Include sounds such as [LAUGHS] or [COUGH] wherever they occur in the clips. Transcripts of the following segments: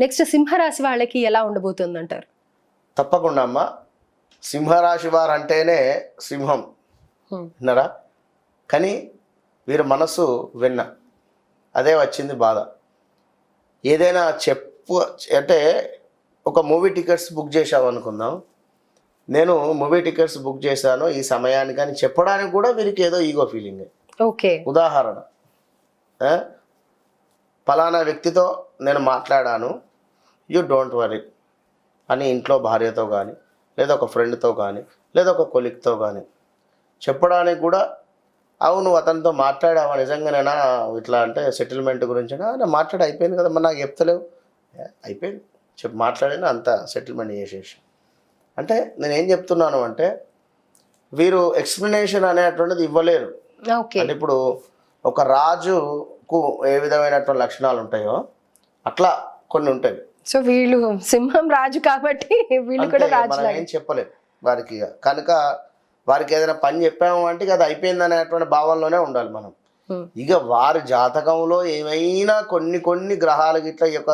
Next సింహరాశి వాళ్ళకి ఎలా ఉండబోతుంది అంటారు తప్పకుండా అమ్మ. సింహరాశి వారు అంటేనే సింహం విన్నారా? కానీ వీరి మనసు వెన్న. అదే వచ్చింది బాధ. ఏదైనా చెప్పు అంటే ఒక మూవీ టికెట్స్ బుక్ చేసావు అనుకుందాం నేను మూవీ టికెట్స్ బుక్ చేశాను ఈ సమయానికి అని చెప్పడానికి కూడా వీరికి ఏదో ఈగో ఫీలింగ్. ఓకే. ఉదాహరణ. ఆ? ఫలానా వ్యక్తితో నేను మాట్లాడాను. యూ డోంట్ వరీ అని ఇంట్లో భార్యతో కానీ లేదా ఒక ఫ్రెండ్తో కానీ లేదా ఒక కొలిక్తో కానీ చెప్పడానికి కూడా అవును అతనితో మాట్లాడావా నిజంగానేనా ఇట్లా అంటే సెటిల్మెంట్ గురించి నేను మాట్లాడి అయిపోయింది కదా మరి నాకు చెప్తలేవు. అయిపోయింది. చెప్పి మాట్లాడినా అంత సెటిల్మెంట్ చేసేసి. అంటే నేను ఏం చెప్తున్నాను అంటే వీరు ఎక్స్ప్లెనేషన్ అనేటువంటిది ఇవ్వలేరు. అంటే ఇప్పుడు ఒక రాజుకు ఏ విధమైనటువంటి లక్షణాలు ఉంటాయో అట్లా కొన్ని ఉంటాయి. సో వీళ్ళు సింహం రాజు కాబట్టి వీళ్ళు కూడా రాజు మనం ఏం చెప్పలేం. వారికి. కనుక వారికి ఏదైనా పని చెప్పాము అంటే అది అయిపోయింది అనేటువంటి భావంలోనే ఉండాలి మనం. ఇక వారి జాతకంలో ఏమైనా కొన్ని కొన్ని గ్రహాలు గిట్ల ఈ యొక్క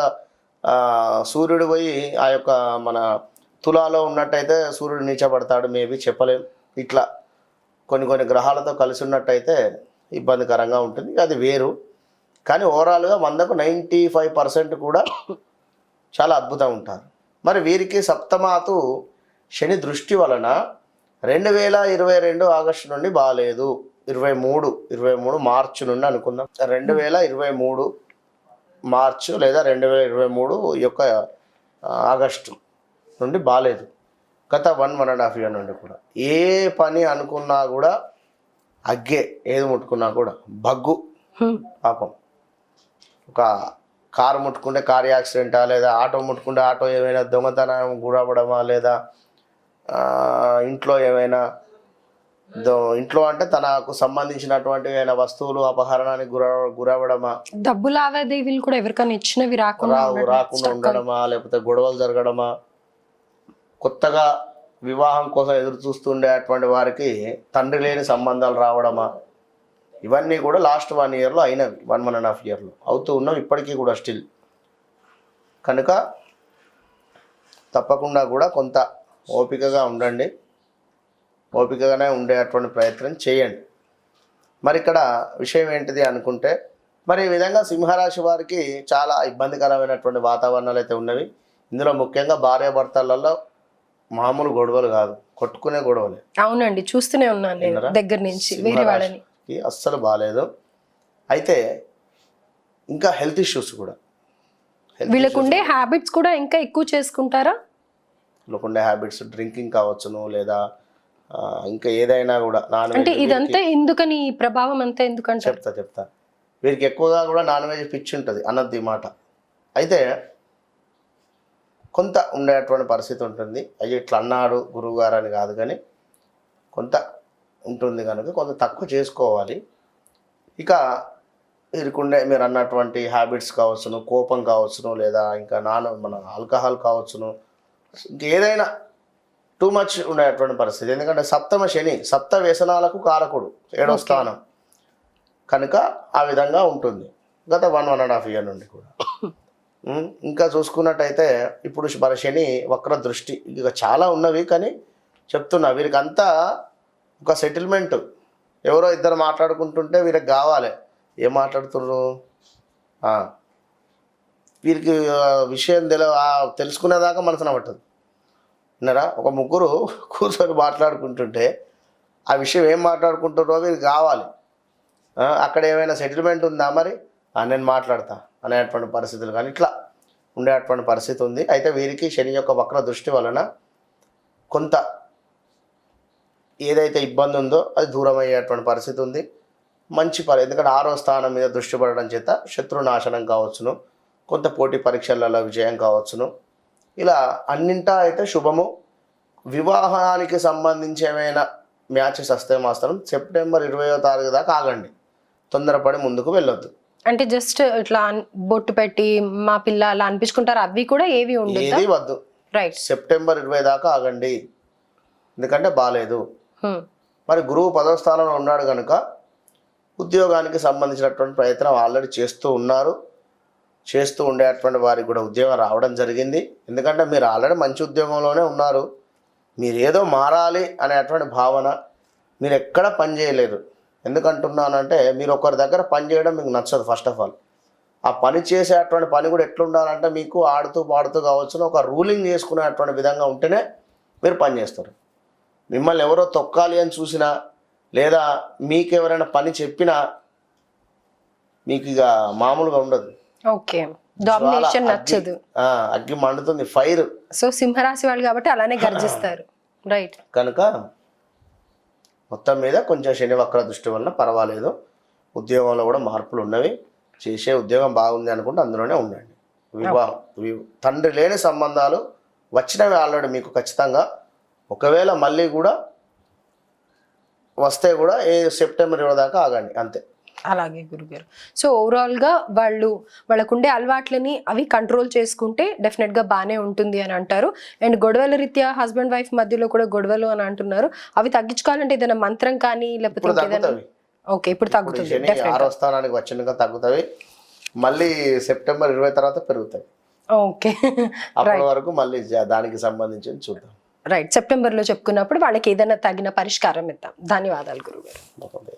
సూర్యుడు పోయి ఆ యొక్క మన తులాలో ఉన్నట్టయితే సూర్యుడు నీచబడతాడు మేబీ చెప్పలేం. ఇట్లా కొన్ని కొన్ని గ్రహాలతో కలిసి ఉన్నట్టయితే ఇబ్బందికరంగా ఉంటుంది. అది వేరు. కానీ ఓవరాల్గా వందకు నైంటీ ఫైవ్ పర్సెంట్ కూడా చాలా అద్భుతం ఉంటారు. మరి వీరికి సప్తమాతు శని దృష్టి వలన రెండు వేల ఇరవై రెండు ఆగస్టు నుండి బాగాలేదు ఇరవై మూడు ఇరవై మూడు మార్చి నుండి అనుకుందాం. రెండు వేల ఇరవై మూడు మార్చు లేదా రెండు వేల ఇరవై మూడు యొక్క ఆగస్టు నుండి బాగాలేదు గత one one and half year నుండి కూడా. ఏ పని అనుకున్నా కూడా అగ్గే ఏది ముట్టుకున్నా కూడా బగ్గు. Hmm. పాపం. ఒక కారు ముట్టుకుంటే కారు యాక్సిడెంటా లేదా ఆటో ముట్టుకుంటే ఆటో ఏమైనా దొంగతనం గురవడమా లేదా ఇంట్లో ఏమైనా దో ఇంట్లో అంటే తనకు సంబంధించినటువంటి ఏమైనా వస్తువులు అపహరణానికి గుర గురవడమా డబ్బు లావాదేవీలు కూడా ఎవరికైనా ఇచ్చినవి రాకుండా రాకుండా ఉండడమా? లేకపోతే గొడవలు జరగడమా? కొత్తగా వివాహం కోసం ఎదురు చూస్తుండేటువంటి వారికి తండ్రి లేని సంబంధాలు రావడమా? ఇవన్నీ కూడా లాస్ట్ వన్ ఇయర్లో అయినవి వన్ వన్ అండ్ హాఫ్ ఇయర్లో. అవుతూ ఉన్నాం ఇప్పటికీ కూడా స్టిల్. కనుక తప్పకుండా కూడా కొంత ఓపికగా ఉండండి. ఓపికగానే ఉండేటువంటి ప్రయత్నం చేయండి. మరి ఇక్కడ విషయం ఏంటిది అనుకుంటే మరి ఈ విధంగా సింహరాశి వారికి చాలా ఇబ్బందికరమైనటువంటి వాతావరణాలు అయితే ఉన్నవి. ఇందులో ముఖ్యంగా భార్యాభర్తలలో మామూలు గొడవలు కాదు కొట్టుకునే గొడవలే. అవునండి చూస్తూనే ఉన్నాను? దగ్గర నుంచి వేరే వాళ్ళని. సింహరాశికి అస్సలు బాగాలేదు అయితే ఇంకా హెల్త్ ఇష్యూస్ కూడా. Health వీళ్ళకు ఉండే హ్యాబిట్స్ కూడా ఇంకా ఎక్కువ చేసుకుంటారా? ఉండే హ్యాబిట్స్ డ్రింకింగ్ కావచ్చును లేదా ఇంకా ఏదైనా కూడా నాన్ అంటే ఇదంతా ఎందుకని ప్రభావం అంతా ఎందుకంటారు? చెప్తా చెప్తా. వీరికి ఎక్కువగా కూడా నాన్ వెజ్ పిచ్చి ఉంటుంది అన్నది మాట. అయితే కొంత ఉండేటువంటి పరిస్థితి ఉంటుంది. అయ్యో ఇట్లా అన్నాడు గురువు గారు అని కాదు కానీ కొంత ఉంటుంది కనుక కొంత తక్కువ చేసుకోవాలి. ఇక వీరికుండే మీరు అన్నటువంటి హ్యాబిట్స్ కావచ్చును కోపం కావచ్చును లేదా ఇంకా నాన్ మన ఆల్కహాల్ కావచ్చును ఇంకేదైనా టూ మచ్ ఉండేటువంటి పరిస్థితి. ఎందుకంటే సప్తమ శని సప్త వ్యసనాలకు కారకుడు ఏడో స్థానం. కనుక ఆ విధంగా ఉంటుంది. గత one one and half year నుండి కూడా. [LAUGHS] ఇంకా చూసుకున్నట్టయితే ఇప్పుడు మన శని వక్ర దృష్టి ఇక చాలా ఉన్నవి కానీ చెప్తున్నా వీరికి అంతా ఒక సెటిల్మెంట్ ఎవరో ఇద్దరు మాట్లాడుకుంటుంటే వీరికి కావాలి. ఏం మాట్లాడుతున్నారు వీరికి విషయం తెల తెలుసుకునేదాకా మనసున పట్టదు విన్నారా? ఒక ముగ్గురు [LAUGHS] కూర్చొని మాట్లాడుకుంటుంటే ఆ విషయం ఏం మాట్లాడుకుంటారో వీరికి కావాలి. అక్కడ ఏమైనా సెటిల్మెంట్ ఉందా మరి? నేను మాట్లాడతా. అనేటువంటి పరిస్థితులు కానీ ఇట్లా ఉండేటువంటి పరిస్థితి ఉంది. అయితే వీరికి శని యొక్క వక్ర దృష్టి వలన కొంత ఏదైతే ఇబ్బంది ఉందో అది దూరం అయ్యేటువంటి పరిస్థితి ఉంది. మంచి పరి ఎందుకంటే ఆరో స్థానం మీద దృష్టి పడడం చేత శత్రునాశనం కావచ్చును. కొంత పోటీ పరీక్షలలో విజయం కావచ్చును. ఇలా అన్నింటా అయితే శుభము. వివాహానికి సంబంధించి ఏమైనా మ్యాచెస్ వస్తే మాత్రం సెప్టెంబర్ ఇరవయో తారీఖు దాకా ఆగండి. తొందరపడి ముందుకు వెళ్ళొద్దు. అంటే జస్ట్ ఇట్లా బొట్టు పెట్టి మా పిల్ల అలా అనిపించుకుంటారు. అవి కూడా ఏవి ఉండదు ఏది వద్దు. రైట్ సెప్టెంబర్ ఇరవై దాకా ఆగండి. ఎందుకంటే బాగాలేదు మరి గురువు పదవస్థానంలో ఉన్నాడు కనుక ఉద్యోగానికి సంబంధించినటువంటి ప్రయత్నం ఆల్రెడీ చేస్తూ ఉన్నారు. చేస్తూ ఉండేటువంటి వారికి కూడా ఉద్యోగం రావడం జరిగింది. ఎందుకంటే మీరు ఆల్రెడీ మంచి ఉద్యోగంలోనే ఉన్నారు. మీరు ఏదో మారాలి అనేటువంటి భావన మీరు ఎక్కడ పని చేయలేరు ఎందుకంటున్నానంటే మీరు ఒకరి దగ్గర పని చేయడం మీకు నచ్చదు ఫస్ట్ ఆఫ్ ఆల్. ఆ పని చేసేటువంటి పని కూడా ఎట్లుండాలంటే మీకు ఆడుతూ పాడుతూ కావచ్చు ఒక రూలింగ్ చేసుకునేటువంటి విధంగా ఉంటేనే మీరు పని చేస్తారు. మిమ్మల్ని ఎవరో తొక్కాలి అని చూసినా లేదా మీకు ఎవరైనా పని చెప్పినా మీకు ఇక మామూలుగా ఉండదు. ఓకే. డామినేషన్ నచ్చదు. అగ్గి- మండుతుంది ఫైర్ సో సింహరాశి వాళ్ళు కాబట్టి అలానే గర్జిస్తారు. రైట్ కనుక మొత్తం మీద కొంచెం శని వక్ర దృష్టి వలన పర్వాలేదు. ఉద్యోగంలో కూడా మార్పులు ఉన్నవి. చేసే ఉద్యోగం బాగుంది అనుకుంటే అందులోనే ఉండండి. వివాహం. తండ్రి లేని సంబంధాలు వచ్చినవి ఆల్రెడీ మీకు ఖచ్చితంగా. ఒకవేళ మళ్ళీ కూడా వస్తే కూడా ఏ సెప్టెంబర్ ఇరవై దాకా ఆగండి అంతే. అలాగే గురుగారు. సో ఓవరాల్గా వాళ్ళు వాళ్ళకుండే అలవాట్లని అవి కంట్రోల్ చేసుకుంటే డెఫినెట్గా బానే ఉంటుంది అని అంటారు. అండ్ గొడవల రీత్యా హస్బెండ్ వైఫ్ మధ్యలో కూడా గొడవలు అని అంటున్నారు. అవి తగ్గించుకోవాలంటే ఏదైనా మంత్రం కానీ లేకపోతే ఓకే ఇప్పుడు తగ్గుతుంది ఆరో స్థానానికి వచ్చినాక తగ్గుతాయి. మళ్ళీ సెప్టెంబర్ ఇరవై తర్వాత పెరుగుతాయి. ఓకే. అప్పటి వరకు మళ్ళీ దానికి సంబంధించి చూద్దాం. రైట్ సెప్టెంబర్లో చెప్పుకున్నప్పుడు వాళ్ళకి ఏదైనా తగిన పరిష్కారం ఇద్దాం. ధన్యవాదాలు గురుగారు.